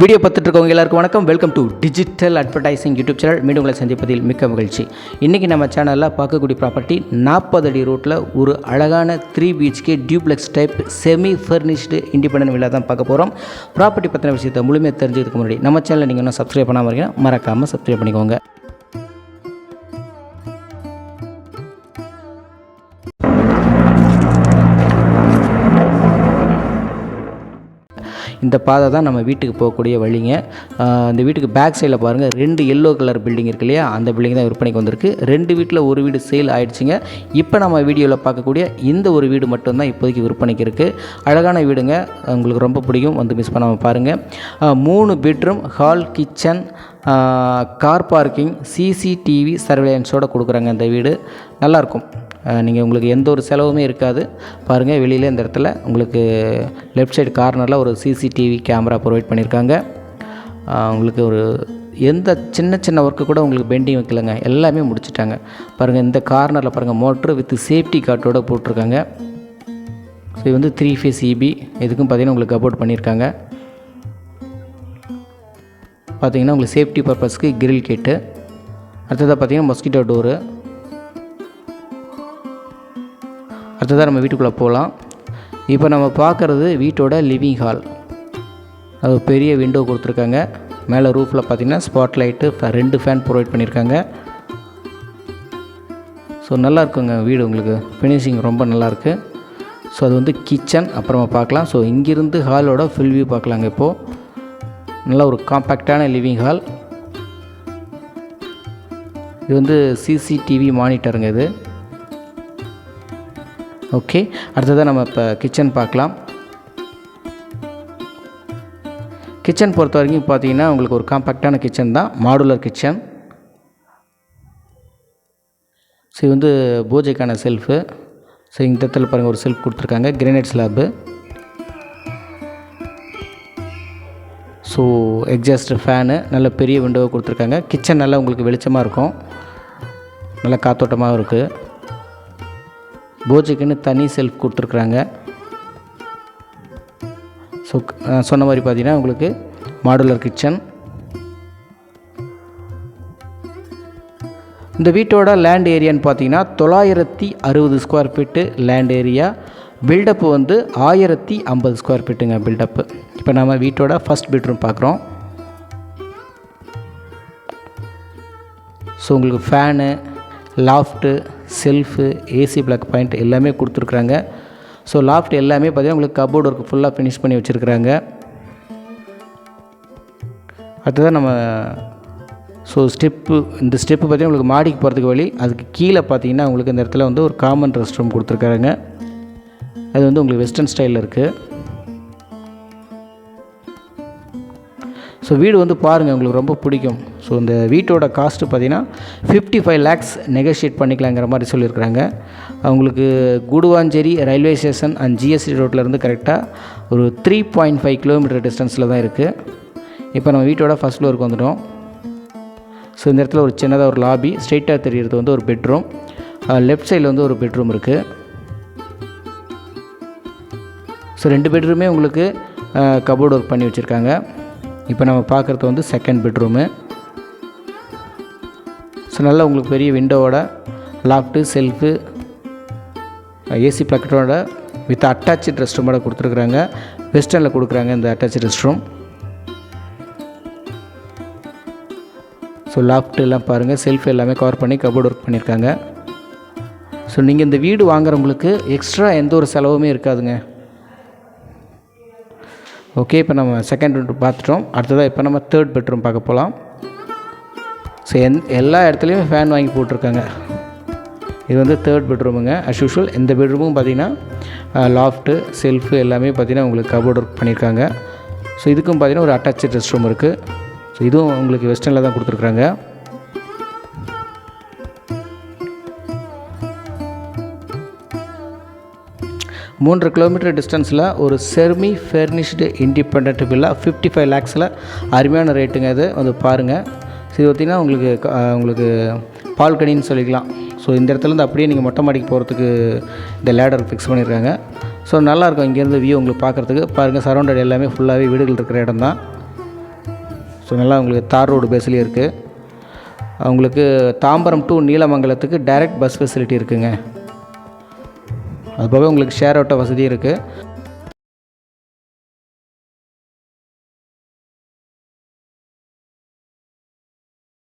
Video பார்த்துட்டு இருக்கவங்க எல்லாருக்கும் வணக்கம். Welcome to digital advertising YouTube channel மீண்டும் உங்களை சந்திப்பதில் மிக்க மகிழ்ச்சி. இன்றைக்கி நம்ம சேனலில் பார்க்கக்கூடிய ப்ராப்பர்ட்டி நாற்பது அடி ரோட்டில் ஒரு அழகான three BHK duplex type semi furnished independent villa தான் பார்க்க போகிறோம் ப்ராப்பர்ட்டி பற்றின விஷயத்தை முழுமையாக தெரிஞ்சுக்கிறதுக்கு முன்னாடி நம்ம சேனலை நீங்கள் இன்னும் சப்ஸ்கிரைப் பண்ணாமல் இருக்கீங்கன்னா மறக்காமல் சப்ஸ்கிரைப் பண்ணிக்கோங்க. இந்த பாதை தான் நம்ம வீட்டுக்கு போகக்கூடிய வழிங்க. அந்த இந்த வீட்டுக்கு பேக் சைடில் பாருங்கள் ரெண்டு எல்லோ கலர் பில்டிங் இருக்கு இல்லையா? அந்த பில்டிங் தான் விற்பனைக்கு வந்திருக்கு. ரெண்டு வீட்டில் ஒரு வீடு சேல் ஆயிடுச்சுங்க. இப்போ நம்ம வீடியோவில் பார்க்கக்கூடிய இந்த ஒரு வீடு மட்டும்தான் இப்போதைக்கு விற்பனைக்கு இருக்குது அழகான வீடுங்க. உங்களுக்கு ரொம்ப பிடிக்கும். வந்து மிஸ் பண்ணாமல் பாருங்கள் மூணு bedroom hall kitchen car parking CCTV சர்வேலன்ஸோடு கொடுக்குறாங்க இந்த வீடு. நல்லாயிருக்கும் நீங்கள் உங்களுக்கு எந்த ஒரு செலவுமே இருக்காது. பாருங்கள் வெளியில் இந்த இடத்துல உங்களுக்கு லெஃப்ட் சைடு கார்னரில் ஒரு சிசிடிவி கேமரா ப்ரொவைட் பண்ணியிருக்காங்க உங்களுக்கு ஒரு எந்த சின்ன சின்ன ஒர்க்கு கூட உங்களுக்கு பெண்டிங் வைக்கலங்க. எல்லாமே முடிச்சிட்டாங்க. பாருங்கள் இந்த கார்னரில் பாருங்கள் மோட்ரு வித் சேஃப்டி கார்டோடு போட்டிருக்காங்க. ஸோ இது வந்து த்ரீ ஃபேஸ் இபி இதுக்கும் பார்த்தீங்கன்னா உங்களுக்கு அபோர்ட் பண்ணியிருக்காங்க பார்த்தீங்கன்னா உங்களுக்கு சேஃப்டி பர்பஸ்க்கு கிரில் கேட்டு அடுத்ததாக பார்த்தீங்கன்னா மொஸ்கிட்டோ டோரு அடுத்ததாக நம்ம வீட்டுக்குள்ளே போகலாம். இப்போ நம்ம பார்க்குறது வீட்டோட லிவிங் ஹால் அது பெரிய விண்டோ கொடுத்துருக்காங்க. மேலே ரூஃபில் பார்த்தீங்கன்னா ஸ்பாட் லைட்டு ரெண்டு ஃபேன் ப்ரொவைட் பண்ணியிருக்காங்க. ஸோ நல்லா இருக்குங்க வீடு உங்களுக்கு. ஃபினிஷிங் ரொம்ப நல்லாயிருக்கு. ஸோ அது வந்து கிச்சன் அப்புறமா பார்க்கலாம். ஸோ இங்கிருந்து ஹாலோட ஃபுல் வியூ பார்க்கலாங்க இப்போது நல்ல ஒரு காம்பேக்டான லிவிங் ஹால் இது வந்து சிசிடிவி மானிட்டருங்க இது. ஓகே. அடுத்ததாக நம்ம இப்போ கிச்சன் பார்க்கலாம். கிச்சன் பொறுத்த வரைக்கும் பார்த்தீங்கன்னா உங்களுக்கு ஒரு காம்பேக்டான கிச்சன் தான். மாடுலர் கிச்சன் ஸோ இது வந்து பூஜைக்கான செல்ஃபு ஸோ இந்த இடத்துல பாருங்கள் ஒரு செல்ஃப் கொடுத்துருக்காங்க. Granite slab so exhaust fan நல்ல பெரிய விண்டோவை கொடுத்துருக்காங்க. கிச்சன் நல்லா உங்களுக்கு வெளிச்சமாக இருக்கும். நல்லா காத்தோட்டமாகவும் இருக்குது பூஜைக்குன்னு தனி செல்ஃப் கொடுத்துருக்குறாங்க. ஸோ சொன்ன மாதிரி பார்த்தீங்கன்னா உங்களுக்கு மாடுலர் கிச்சன். இந்த வீட்டோட லேண்ட் ஏரியான்னு பார்த்தீங்கன்னா தொள்ளாயிரத்தி அறுபது square feet land area buildup வந்து ஆயிரத்தி ஐம்பது ஸ்கொயர் ஃபீட்டுங்க பில்டப்பு இப்போ நம்ம வீட்டோட ஃபஸ்ட் பெட்ரூம் பார்க்குறோம். ஸோ உங்களுக்கு fan loft shelf AC plug point எல்லாமே கொடுத்துருக்குறாங்க. ஸோ லாஃப்ட் எல்லாமே பார்த்தீங்கன்னா உங்களுக்கு கபோர்டு ஒர்க் ஃபுல்லாக ஃபினிஷ் பண்ணி வச்சுருக்குறாங்க. அடுத்ததான் நம்ம ஸோ ஸ்டெப்பு இந்த ஸ்டெப்பு பார்த்தீங்கன்னா உங்களுக்கு மாடிக்கு போகிறதுக்கு வழி அதுக்கு கீழே பார்த்தீங்கன்னா உங்களுக்கு இந்த இடத்துல வந்து ஒரு காமன் ரெஸ்ட் ரூம் கொடுத்துருக்காங்க அது வந்து உங்களுக்கு வெஸ்டர்ன் ஸ்டைலில் இருக்குது ஸோ வீடு வந்து பாருங்கள் உங்களுக்கு ரொம்ப பிடிக்கும். ஸோ இந்த வீட்டோட காஸ்ட்டு பார்த்தீங்கன்னா ஃபிஃப்டி ஃபைவ் லேக்ஸ் நெகோஷியேட் பண்ணிக்கலாங்கிற மாதிரி சொல்லியிருக்கிறாங்க. அவங்களுக்கு Guduvanchery railway station and GST ரோட்லேருந்து கரெக்டாக ஒரு த்ரீ பாயிண்ட் ஃபைவ் கிலோமீட்டர் டிஸ்டன்ஸில் தான் இருக்குது இப்போ நம்ம வீட்டோட ஃபஸ்ட் ஃப்ளோருக்கு வந்துட்டோம். ஸோ இந்த இடத்துல ஒரு சின்னதாக ஒரு லாபி ஸ்ட்ரெயிட்டாக தெரிகிறது வந்து ஒரு பெட்ரூம் லெஃப்ட் சைடில் வந்து ஒரு பெட்ரூம் இருக்குது ஸோ ரெண்டு பெட்ரூமே உங்களுக்கு கபோர்டு ஒர்க் பண்ணி வச்சுருக்காங்க. இப்போ நம்ம பார்க்குறது வந்து செகண்ட் பெட்ரூமு ஸோ நல்லா உங்களுக்கு பெரிய விண்டோவோட லாஃப்ட்டு செல்ஃபு ஏசி ப்ளக்கெட்டோட வித் அட்டாச்சு ரெஸ்ட் ரூமோட கொடுத்துருக்குறாங்க. வெஸ்டர்னில் கொடுக்குறாங்க இந்த attach rest room so loft எல்லாம் பாருங்கள் செல்ஃப் எல்லாமே கவர் பண்ணி கபோர்டு ஒர்க் பண்ணியிருக்காங்க. ஸோ நீங்கள் இந்த வீடு வாங்குறவங்களுக்கு எக்ஸ்ட்ரா எந்த ஒரு செலவுமே இருக்காதுங்க. ஓகே இப்போ நம்ம செகண்ட் பெட்ரூம் பார்த்துட்டோம். அடுத்ததாக இப்போ நம்ம தேர்ட் பெட்ரூம் பார்க்க போகலாம் ஸோ எந் எல்லா இடத்துலையுமே ஃபேன் வாங்கி போட்டிருக்காங்க. இது வந்து தேர்ட் பெட்ரூமுங்க அஸ் யூஷுவல் இந்த பெட்ரூமும் பார்த்தீங்கன்னா லாஃப்ட்டு செல்ஃபு எல்லாமே பார்த்தீங்கன்னா உங்களுக்கு கபோர்ட் ஒர்க் பண்ணியிருக்காங்க ஸோ இதுக்கும் பார்த்தீங்கன்னா ஒரு அட்டாச்சு ரெஸ்ட் ரூம் இருக்குது ஸோ இதுவும் உங்களுக்கு வெஸ்டர்னில் தான் கொடுத்துருக்குறாங்க. மூன்று கிலோமீட்டர் டிஸ்டன்ஸில் ஒரு semi furnished independent villa fifty five லேக்ஸில் அருமையான ரேட்டுங்க இது வந்து பாருங்கள் இது பார்த்திங்கன்னா உங்களுக்கு க- உங்களுக்கு பால்கனின்னு சொல்லிக்கலாம். ஸோ இந்த இடத்துலேருந்து அப்படியே நீங்கள் மொட்டை மாடிக்கு போகிறதுக்கு இந்த லேடர் ஃபிக்ஸ் பண்ணியிருக்காங்க. ஸோ நல்லாயிருக்கும். இங்கேருந்து வியூ உங்களுக்கு பார்க்குறதுக்கு. பாருங்கள் சரௌண்டட் எல்லாமே ஃபுல்லாகவே வீடுகள் இருக்கிற இடம் தான் ஸோ நல்லா உங்களுக்கு தார் ரோடு பேஸ்லேயே இருக்குது உங்களுக்கு தாம்பரம் டு நீலமங்கலத்துக்கு டைரக்ட் பஸ் ஃபெசிலிட்டி இருக்குதுங்க அது போக உங்களுக்கு ஷேர் ஆட்டோ வசதி இருக்குது